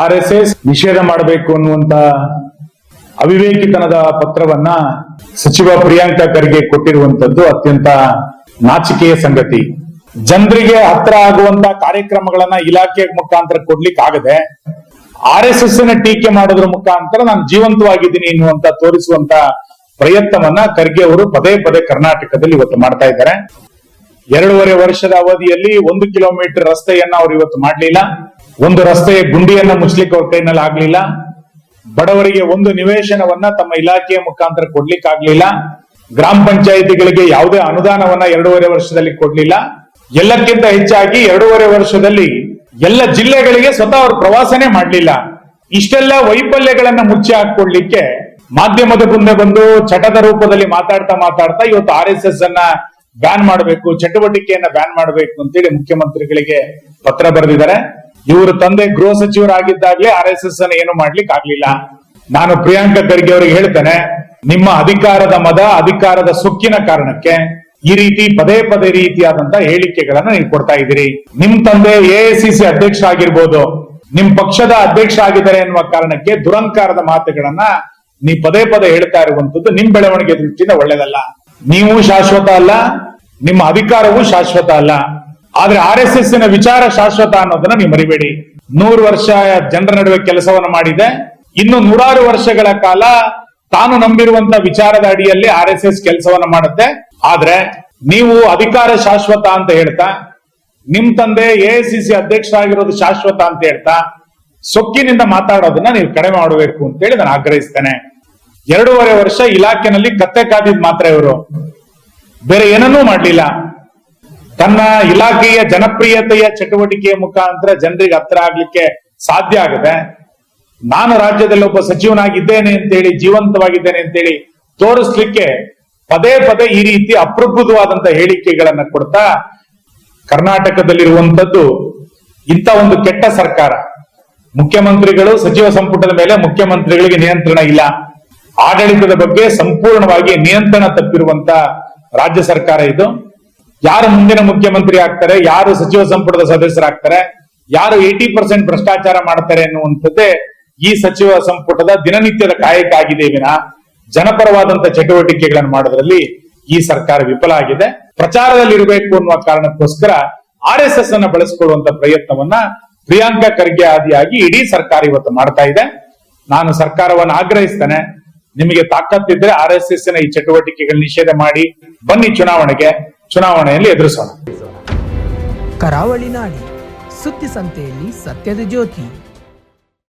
R S S ನಿಷೇಧ ಮಾಡಬೇಕು ಅನ್ನುವಂತ ಅವಿವೇಕಿತನದ ಪತ್ರವನ್ನ ಸಚಿವ ಪ್ರಿಯಾಂಕಾ ಖರ್ಗೆ ಕೊಟ್ಟಿರುವಂತದ್ದು ಅತ್ಯಂತ ನಾಚಿಕೆಯ ಸಂಗತಿ. ಜನರಿಗೆ ಹತ್ರ ಆಗುವಂತ ಕಾರ್ಯಕ್ರಮಗಳನ್ನ ಇಲಾಖೆ ಮುಖಾಂತರ ಕೊಡ್ಲಿಕ್ಕೆ ಆಗದೆ ಆರ್ ಎಸ್ ಎಸ್ನ ಟೀಕೆ ಮಾಡೋದ್ರ ಮುಖಾಂತರ ನಾನು ಜೀವಂತವಾಗಿದ್ದೀನಿ ಎನ್ನುವಂತ ತೋರಿಸುವಂತ ಪ್ರಯತ್ನವನ್ನ ಖರ್ಗೆ ಅವರು ಪದೇ ಪದೇ ಕರ್ನಾಟಕದಲ್ಲಿ ಇವತ್ತು ಮಾಡ್ತಾ ಇದ್ದಾರೆ. ಎರಡೂವರೆ ವರ್ಷದ ಅವಧಿಯಲ್ಲಿ ಒಂದು ಕಿಲೋಮೀಟರ್ ರಸ್ತೆಯನ್ನ ಅವರು ಇವತ್ತು ಮಾಡ್ಲಿಲ್ಲ. ಒಂದು ರಸ್ತೆಯ ಗುಂಡಿಯನ್ನ ಮುಚ್ಚಲಿಕ್ಕೆ ಅವ್ರ ಕೈನಲ್ಲಿ ಆಗ್ಲಿಲ್ಲ. ಬಡವರಿಗೆ ಒಂದು ನಿವೇಶನವನ್ನ ತಮ್ಮ ಇಲಾಖೆಯ ಮುಖಾಂತರ ಕೊಡ್ಲಿಕ್ಕಾಗ್ಲಿಲ್ಲ ಗ್ರಾಮ ಪಂಚಾಯಿತಿಗಳಿಗೆ ಯಾವುದೇ ಅನುದಾನವನ್ನ ಎರಡೂವರೆ ವರ್ಷದಲ್ಲಿ ಕೊಡ್ಲಿಲ್ಲ. ಎಲ್ಲಕ್ಕಿಂತ ಹೆಚ್ಚಾಗಿ ಎರಡೂವರೆ ವರ್ಷದಲ್ಲಿ ಎಲ್ಲ ಜಿಲ್ಲೆಗಳಿಗೆ ಸ್ವತಃ ಅವರು ಪ್ರವಾಸನೇ ಮಾಡಲಿಲ್ಲ. ಇಷ್ಟೆಲ್ಲ ವೈಫಲ್ಯಗಳನ್ನ ಮುಚ್ಚಿ ಹಾಕೊಳ್ಳಿಕ್ಕೆ ಮಾಧ್ಯಮದ ಮುಂದೆ ಬಂದು ಚಟದ ರೂಪದಲ್ಲಿ ಮಾತಾಡ್ತಾ ಮಾತಾಡ್ತಾ ಇವತ್ತು ಆರ್ ಎಸ್ ಎಸ್ ಅನ್ನ ಬ್ಯಾನ್ ಮಾಡಬೇಕು, ಚಟುವಟಿಕೆಯನ್ನ ಬ್ಯಾನ್ ಮಾಡಬೇಕು ಅಂತೇಳಿ ಮುಖ್ಯಮಂತ್ರಿಗಳಿಗೆ ಪತ್ರ ಬರೆದಿದ್ದಾರೆ. ಇವರು ತಂದೆ ಗೃಹ ಸಚಿವರಾಗಿದ್ದಾಗಲೇ ಆರ್ ಎಸ್ ಎಸ್ ಅನ್ನು ಏನು ಮಾಡ್ಲಿಕ್ಕೆ ಆಗ್ಲಿಲ್ಲ. ನಾನು ಪ್ರಿಯಾಂಕಾ ಖರ್ಗೆ ಅವರಿಗೆ ಹೇಳ್ತೇನೆ, ನಿಮ್ಮ ಅಧಿಕಾರದ ಮದ, ಅಧಿಕಾರದ ಸುಕ್ಕಿನ ಕಾರಣಕ್ಕೆ ಈ ರೀತಿ ಪದೇ ಪದೇ ರೀತಿಯಾದಂತ ಹೇಳಿಕೆಗಳನ್ನ ನೀವು ಕೊಡ್ತಾ ಇದ್ದೀರಿ. ನಿಮ್ ತಂದೆ ಎ ಅಧ್ಯಕ್ಷ ಆಗಿರ್ಬೋದು, ನಿಮ್ ಪಕ್ಷದ ಅಧ್ಯಕ್ಷ ಆಗಿದ್ದಾರೆ ಎನ್ನುವ ಕಾರಣಕ್ಕೆ ದುರಂಕಾರದ ಮಾತುಗಳನ್ನ ನೀವು ಪದೇ ಪದೇ ಹೇಳ್ತಾ ಇರುವಂತದ್ದು ನಿಮ್ ಬೆಳವಣಿಗೆ ದೃಷ್ಟಿಯಿಂದ ಒಳ್ಳೇದಲ್ಲ. ನೀವು ಶಾಶ್ವತ ಅಲ್ಲ, ನಿಮ್ಮ ಅಧಿಕಾರವೂ ಶಾಶ್ವತ ಅಲ್ಲ. ಆದ್ರೆ ಆರ್ ಎಸ್ ಎಸ್ನ ವಿಚಾರ ಶಾಶ್ವತ ಅನ್ನೋದನ್ನ ನೀವು ಮರಿಬೇಡಿ. ನೂರು ವರ್ಷ ಜನರ ನಡುವೆ ಕೆಲಸವನ್ನು ಮಾಡಿದೆ. ಇನ್ನು ನೂರಾರು ವರ್ಷಗಳ ಕಾಲ ತಾನು ನಂಬಿರುವಂತ ವಿಚಾರದ ಅಡಿಯಲ್ಲಿ ಆರ್ ಎಸ್ ಎಸ್ ಕೆಲಸವನ್ನ ಮಾಡುತ್ತೆ. ಆದ್ರೆ ನೀವು ಅಧಿಕಾರ ಶಾಶ್ವತ ಅಂತ ಹೇಳ್ತಾ, ನಿಮ್ ತಂದೆ ಎ ಸಿ ಸಿ ಅಧ್ಯಕ್ಷರಾಗಿರೋದು ಶಾಶ್ವತ ಅಂತ ಹೇಳ್ತಾ, ಸೊಕ್ಕಿನಿಂದ ಮಾತಾಡೋದನ್ನ ನೀವು ಕಡಿಮೆ ಮಾಡಬೇಕು ಅಂತ ಹೇಳಿ ನಾನು ಆಗ್ರಹಿಸ್ತೇನೆ. ಎರಡೂವರೆ ವರ್ಷ ಇಲಾಖೆನಲ್ಲಿ ಕತ್ತೆ ಕಾದಿದ್ ಮಾತ್ರ ಇವರು. ಬೇರೆ ಏನನ್ನೂ ಮಾಡ್ಲಿಲ್ಲ. ತನ್ನ ಇಲಾಖೆಯ ಜನಪ್ರಿಯತೆಯ ಚಟುವಟಿಕೆಯ ಮುಖಾಂತರ ಜನರಿಗೆ ಹತ್ರ ಆಗ್ಲಿಕ್ಕೆ ಸಾಧ್ಯ ಆಗದೆ ನಾನು ರಾಜ್ಯದಲ್ಲಿ ಒಬ್ಬ ಸಚಿವನಾಗಿದ್ದೇನೆ ಅಂತೇಳಿ, ಜೀವಂತವಾಗಿದ್ದೇನೆ ಅಂತೇಳಿ ತೋರಿಸ್ಲಿಕ್ಕೆ ಪದೇ ಪದೇ ಈ ರೀತಿ ಅಪ್ರಬುದ್ಧವಾದಂತ ಹೇಳಿಕೆಗಳನ್ನ ಕೊಡ್ತಾ ಕರ್ನಾಟಕದಲ್ಲಿರುವಂತದ್ದು ಇಂಥ ಒಂದು ಕೆಟ್ಟ ಸರ್ಕಾರ. ಮುಖ್ಯಮಂತ್ರಿಗಳು ಸಚಿವ ಸಂಪುಟದ ಮೇಲೆ ಮುಖ್ಯಮಂತ್ರಿಗಳಿಗೆ ನಿಯಂತ್ರಣ ಇಲ್ಲ. ಆಡಳಿತದ ಬಗ್ಗೆ ಸಂಪೂರ್ಣವಾಗಿ ನಿಯಂತ್ರಣ ತಪ್ಪಿರುವಂತ ರಾಜ್ಯ ಸರ್ಕಾರ ಇದು. ಯಾರು ಮುಂದಿನ ಮುಖ್ಯಮಂತ್ರಿ ಆಗ್ತಾರೆ, ಯಾರು ಸಚಿವ ಸಂಪುಟದ ಸದಸ್ಯರಾಗ್ತಾರೆ, ಯಾರು ಏಟಿ ಪರ್ಸೆಂಟ್ ಭ್ರಷ್ಟಾಚಾರ ಮಾಡ್ತಾರೆ ಅನ್ನುವಂಥದ್ದೇ ಈ ಸಚಿವ ಸಂಪುಟದ ದಿನನಿತ್ಯದ ಕಾಯಕ ಆಗಿದೆ ವಿನ ಜನಪರವಾದಂತ ಚಟುವಟಿಕೆಗಳನ್ನು ಮಾಡೋದ್ರಲ್ಲಿ ಈ ಸರ್ಕಾರ ವಿಫಲ ಆಗಿದೆ. ಪ್ರಚಾರದಲ್ಲಿ ಇರಬೇಕು ಅನ್ನುವ ಕಾರಣಕ್ಕೋಸ್ಕರ ಆರ್ ಎಸ್ ಎಸ್ ಅನ್ನ ಬಳಸಿಕೊಳ್ಳುವಂತ ಪ್ರಯತ್ನವನ್ನ ಪ್ರಿಯಾಂಕಾ ಖರ್ಗೆ ಆದಿಯಾಗಿ ಇಡೀ ಸರ್ಕಾರ ಇವತ್ತು ಮಾಡ್ತಾ ಇದೆ. ನಾನು ಸರ್ಕಾರವನ್ನು ಆಗ್ರಹಿಸ್ತೇನೆ. ನಿಮಗೆ ತಾಕತ್ತಿದ್ರೆ ಆರ್ ಎಸ್ ಎಸ್ನ ಈ ಚಟುವಟಿಕೆಗಳ ನಿಷೇಧ ಮಾಡಿ ಬನ್ನಿ ಚುನಾವಣೆಗೆ. ಚುನಾವಣೆಯಲ್ಲಿ ಎದುರಿಸೋಣ. ಕರಾವಳಿ ನಾಡಿ ಸುದ್ದಿ ಸಂತೆಯಲ್ಲಿ ಸತ್ಯದ ಜ್ಯೋತಿ.